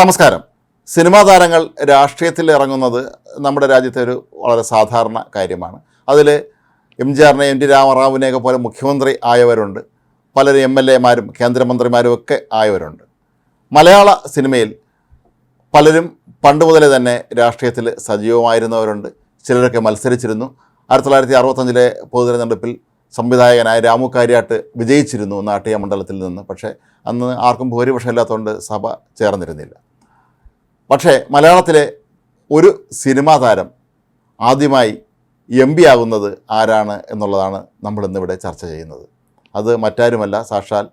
നമസ്കാരം. സിനിമാ താരങ്ങൾ രാഷ്ട്രീയത്തിൽ ഇറങ്ങുന്നത് നമ്മുടെ രാജ്യത്തെ ഒരു വളരെ സാധാരണ കാര്യമാണ്. അതിൽ എം ജി ആറിനെ എം ടി രാമറാവുവിനെയൊക്കെ പോലെ മുഖ്യമന്ത്രി ആയവരുണ്ട്. പലരും എം എൽ എമാരും കേന്ദ്രമന്ത്രിമാരും ഒക്കെ ആയവരുണ്ട്. മലയാള സിനിമയിൽ പലരും പണ്ട് മുതലേ തന്നെ രാഷ്ട്രീയത്തിൽ സജീവമായിരുന്നവരുണ്ട്. ചിലരൊക്കെ മത്സരിച്ചിരുന്നു. ആയിരത്തി തൊള്ളായിരത്തി അറുപത്തഞ്ചിലെ പൊതുതെരഞ്ഞെടുപ്പിൽ സംവിധായകനായ രാമു കാര്യാട്ട് വിജയിച്ചിരുന്നു നാട്ടിയ മണ്ഡലത്തിൽ നിന്ന്. പക്ഷേ അന്ന് ആർക്കും ഭൂരിപക്ഷം ഇല്ലാത്തതുകൊണ്ട് സഭ ചേർന്നിരുന്നില്ല. പക്ഷേ മലയാളത്തിലെ ഒരു സിനിമാ താരം ആദ്യമായി എം പി ആകുന്നത് ആരാണ് എന്നുള്ളതാണ് നമ്മളിന്നിവിടെ ചർച്ച ചെയ്യുന്നത്. അത് മറ്റാരുമല്ല സാക്ഷാൽ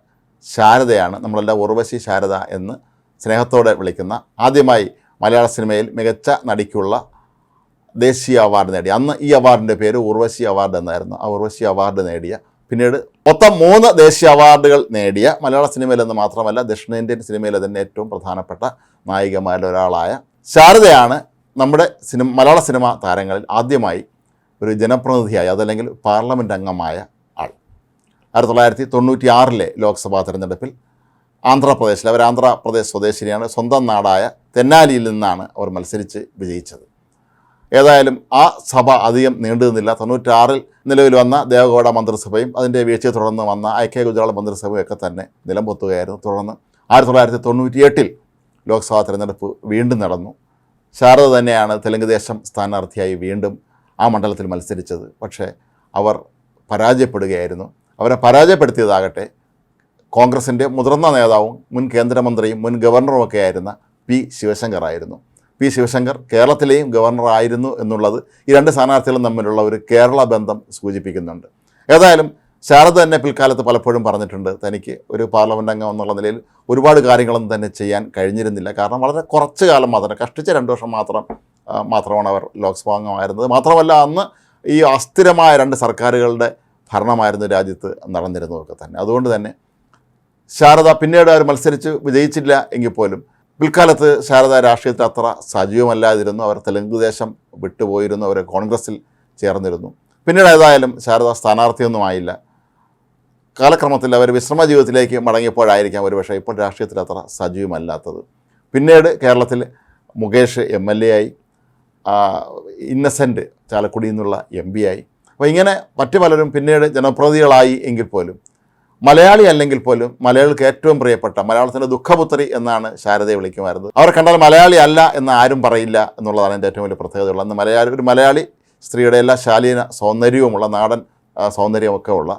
ശാരദയാണ്. നമ്മളെല്ലാം ഉർവശി ശാരദ എന്ന് സ്നേഹത്തോടെ വിളിക്കുന്ന ആദ്യമായി മലയാള സിനിമയിൽ മികച്ച നടിക്കുള്ള ദേശീയ അവാർഡ് നേടി. അന്ന് ഈ അവാർഡിന്റെ പേര് ഉർവശി അവാർഡ് എന്നായിരുന്നു. ആ ഉർവശി അവാർഡ് നേടിയ പിന്നീട് മൊത്തം മൂന്ന് ദേശീയ അവാർഡുകൾ നേടിയ മലയാള സിനിമയിൽ നിന്ന് മാത്രമല്ല ദക്ഷിണേന്ത്യൻ സിനിമയിലെ തന്നെ ഏറ്റവും പ്രധാനപ്പെട്ട നായികമാരിൽ ഒരാളായ ശാരദയാണ് നമ്മുടെ സിനിമ മലയാള സിനിമ താരങ്ങളിൽ ആദ്യമായി ഒരു ജനപ്രതിനിധിയായി അതല്ലെങ്കിൽ പാർലമെന്റ് അംഗമായ ആൾ. ആയിരത്തി തൊള്ളായിരത്തി തൊണ്ണൂറ്റി ആറിലെ ലോക്സഭാ തെരഞ്ഞെടുപ്പിൽ ആന്ധ്രാപ്രദേശിൽ അവർ ആന്ധ്രാപ്രദേശ് സ്വദേശിനിയാണ് സ്വന്തം നാടായ തെന്നാലിയിൽ നിന്നാണ് അവർ മത്സരിച്ച് വിജയിച്ചത്. ഏതായാലും ആ സഭ അധികം നീണ്ടു നിന്നില്ല തൊണ്ണൂറ്റാറിൽ നിലവിൽ വന്ന ദേവഗൗഡ മന്ത്രിസഭയും അതിന്റെ വീഴ്ചയെ തുടർന്ന് വന്ന ഐക്യ ഗുജറാൾ മന്ത്രിസഭയും ഒക്കെ തന്നെ നിലംപൊത്തുകയായിരുന്നു. തുടർന്ന് ആയിരത്തി തൊള്ളായിരത്തി തൊണ്ണൂറ്റിയെട്ടിൽ ലോക്സഭാ തെരഞ്ഞെടുപ്പ് വീണ്ടും നടന്നു. ശാരദ തന്നെയാണ് തെലുങ്ക് ദേശം സ്ഥാനാർത്ഥിയായി വീണ്ടും ആ മണ്ഡലത്തിൽ മത്സരിച്ചത്. പക്ഷേ അവർ പരാജയപ്പെടുകയായിരുന്നു. അവരെ പരാജയപ്പെടുത്തിയതാകട്ടെ കോൺഗ്രസിന്റെ മുതിർന്ന നേതാവും മുൻ കേന്ദ്രമന്ത്രിയും മുൻ ഗവർണറുമൊക്കെ ആയിരുന്ന പി ശിവശങ്കർ ആയിരുന്നു പി ശിവശങ്കർ കേരളത്തിലെയും ഗവർണർ ആയിരുന്നു എന്നുള്ളത് ഈ രണ്ട് സ്ഥാനാർത്ഥികളും തമ്മിലുള്ള ഒരു കേരള ബന്ധം സൂചിപ്പിക്കുന്നുണ്ട്. ഏതായാലും ശാരദ തന്നെ പിൽക്കാലത്ത് പലപ്പോഴും പറഞ്ഞിട്ടുണ്ട് തനിക്ക് ഒരു പാർലമെന്റ് അംഗം എന്നുള്ള നിലയിൽ ഒരുപാട് കാര്യങ്ങളൊന്നും തന്നെ ചെയ്യാൻ കഴിഞ്ഞിരുന്നില്ല. കാരണം വളരെ കുറച്ച് കാലം മാത്രം കഷ്ടിച്ച രണ്ട് വർഷം മാത്രം മാത്രമാണ് അവർ ലോക്സഭാ അംഗമായിരുന്നത്. മാത്രമല്ല അന്ന് ഈ അസ്ഥിരമായ രണ്ട് സർക്കാരുകളുടെ ഭരണമായിരുന്നു രാജ്യത്ത് നടന്നിരുന്നതൊക്കെ തന്നെ. അതുകൊണ്ട് തന്നെ ശാരദ പിന്നീട് അവർ മത്സരിച്ച് വിജയിച്ചില്ല എങ്കിൽ പോലും പിൽക്കാലത്ത് ശാരദ രാഷ്ട്രീയത്തിൽ അത്ര സജീവമല്ലാതിരുന്നു. അവർ തെലുങ്ക് ദേശം വിട്ടുപോയിരുന്നു. അവർ കോൺഗ്രസിൽ ചേർന്നിരുന്നു. പിന്നീട് ഏതായാലും ശാരദ സ്ഥാനാർത്ഥിയൊന്നും ആയില്ല. കാലക്രമത്തിൽ അവർ വിശ്രമ ജീവിതത്തിലേക്ക് മടങ്ങിയപ്പോഴായിരിക്കാം ഒരുപക്ഷെ ഇപ്പോൾ രാഷ്ട്രീയത്തിൽ അത്ര സജീവമല്ലാത്തത്. പിന്നീട് കേരളത്തിൽ മുകേഷ് എം എൽ എ ആയി ആ, ഇന്നസെന്റ് ചാലക്കുടിയിൽ നിന്നുള്ള എം പി ആയി. അപ്പോൾ ഇങ്ങനെ മറ്റു പലരും പിന്നീട് ജനപ്രതിനിധികളായി എങ്കിൽ പോലും മലയാളി അല്ലെങ്കിൽ പോലും മലയാളികൾക്ക് ഏറ്റവും പ്രിയപ്പെട്ട മലയാളത്തിന്റെ ദുഃഖപുത്രി എന്നാണ് ശാരദയെ വിളിക്കുമായിരുന്നത്. അവർ കണ്ടാൽ മലയാളി അല്ല എന്ന് ആരും പറയില്ല എന്നുള്ളതാണ് എന്റെ ഏറ്റവും വലിയ പ്രത്യേകതയുള്ളത് അന്ന് മലയാളി ഒരു മലയാളി സ്ത്രീയുടെ എല്ലാ ശാലീന സൗന്ദര്യവുമുള്ള നാടൻ സൗന്ദര്യമൊക്കെ ഉള്ള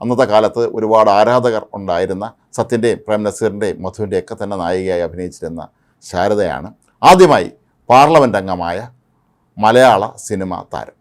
അന്നത്തെ കാലത്ത് ഒരുപാട് ആരാധകർ ഉണ്ടായിരുന്ന സത്യന്റെയും പ്രേം നസീറിന്റെയും മധുവിന്റെയും ഒക്കെ തന്നെ നായികയായി അഭിനയിച്ചിരുന്ന ശാരദയാണ് ആദ്യമായി പാർലമെന്റ് അംഗമായ മലയാള സിനിമ താരം.